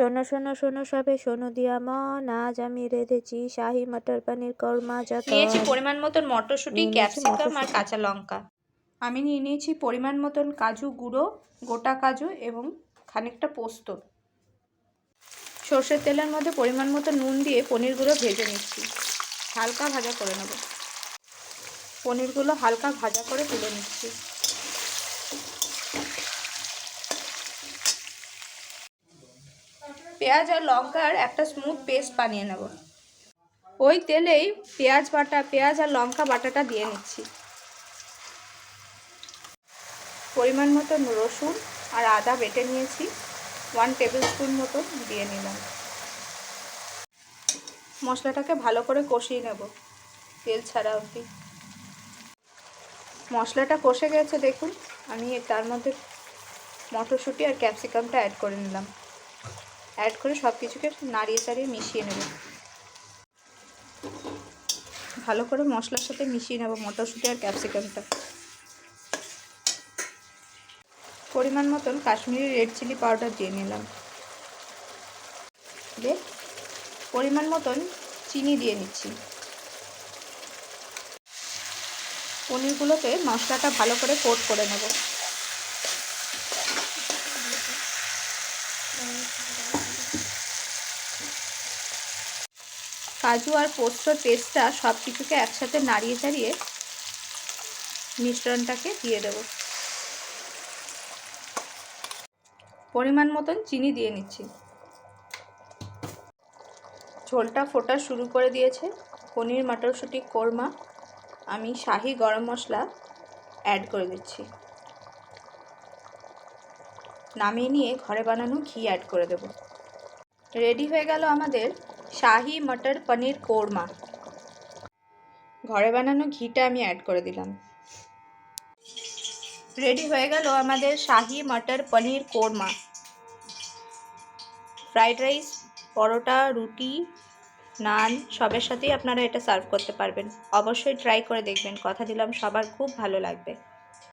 শোনো শোনো শোনো সবে শোনো দিয়া মন। আজ আমি রেঁধেছি শাহি মটর পনির কর্মা যত নিয়েছি পরিমাণ মতন মটরশুঁটি ক্যাপসিকাম আর কাঁচা লঙ্কা। আমি নিয়ে নিয়েছি পরিমাণ মতন কাজু গুঁড়ো গোটা কাজু এবং খানিকটা পোস্ত। সর্ষের তেলের মধ্যে পরিমাণ মতো নুন দিয়ে পনিরগুলো ভেজে নিচ্ছি। হালকা ভাজা করে নেব। পনিরগুলো হালকা ভাজা করে তুলে নিচ্ছি। পেঁয়াজ আর লঙ্কার একটা স্মুথ পেস্ট বানিয়ে নেব। ওই তেলেই পেঁয়াজ বাটা, পেঁয়াজ আর লঙ্কা বাটাটা দিয়ে নিচ্ছি। পরিমাণ মতো রসুন আর আদা বেটে নিয়েছি। ওয়ান টেবিল স্পুন মতো দিয়ে নিলাম। মশলাটাকে ভালো করে কষিয়ে নেব, তেল ছাড়া অবধি। মশলাটা কষে গেছে দেখুন, আমি তার মধ্যে মটরশুঁটি আর ক্যাপসিকামটা অ্যাড করে নিলাম। অ্যাড করে সব কিছুকে নাড়িয়ে চাড়িয়ে মিশিয়ে নেব। ভালো করে মশলার সাথে মিশিয়ে নেব মটরশুঁটি আর ক্যাপসিকামটা। পরিমাণ মতন কাশ্মীরি রেড চিলি পাউডার দিয়ে নিলাম। দিয়ে পরিমাণ মতন চিনি দিয়ে নিচ্ছি। পনিরগুলোতে মশলাটা ভালো করে কোট করে নেব। কাজু আর পোস্তর পেস্টটা সব কিছুকে একসাথে নাড়িয়ে চাড়িয়ে মিশ্রণটাকে দিয়ে দেব। পরিমাণ মতন চিনি দিয়ে নিচ্ছি। ঝোলটা ফোটা শুরু করে দিয়েছে পনির, মটরশুঁটি, কোরমা। আমি শাহি গরম মশলা অ্যাড করে দিচ্ছি। নামিয়ে নিয়ে ঘরে বানানো ঘি অ্যাড করে দেব। রেডি হয়ে গেল আমাদের শাহি মটর পনির কোরমা। ঘরে বানানো ঘিটা আমি অ্যাড করে দিলাম। রেডি হয়ে গেল আমাদের শাহি মটর পনির কোরমা। ফ্রাইড রাইস পরোটা, রুটি, নান, সবের সাথেই আপনারা এটা সার্ভ করতে পারবেন। অবশ্যই ট্রাই করে দেখবেন। কথা দিলাম, সবার খুব ভালো লাগবে।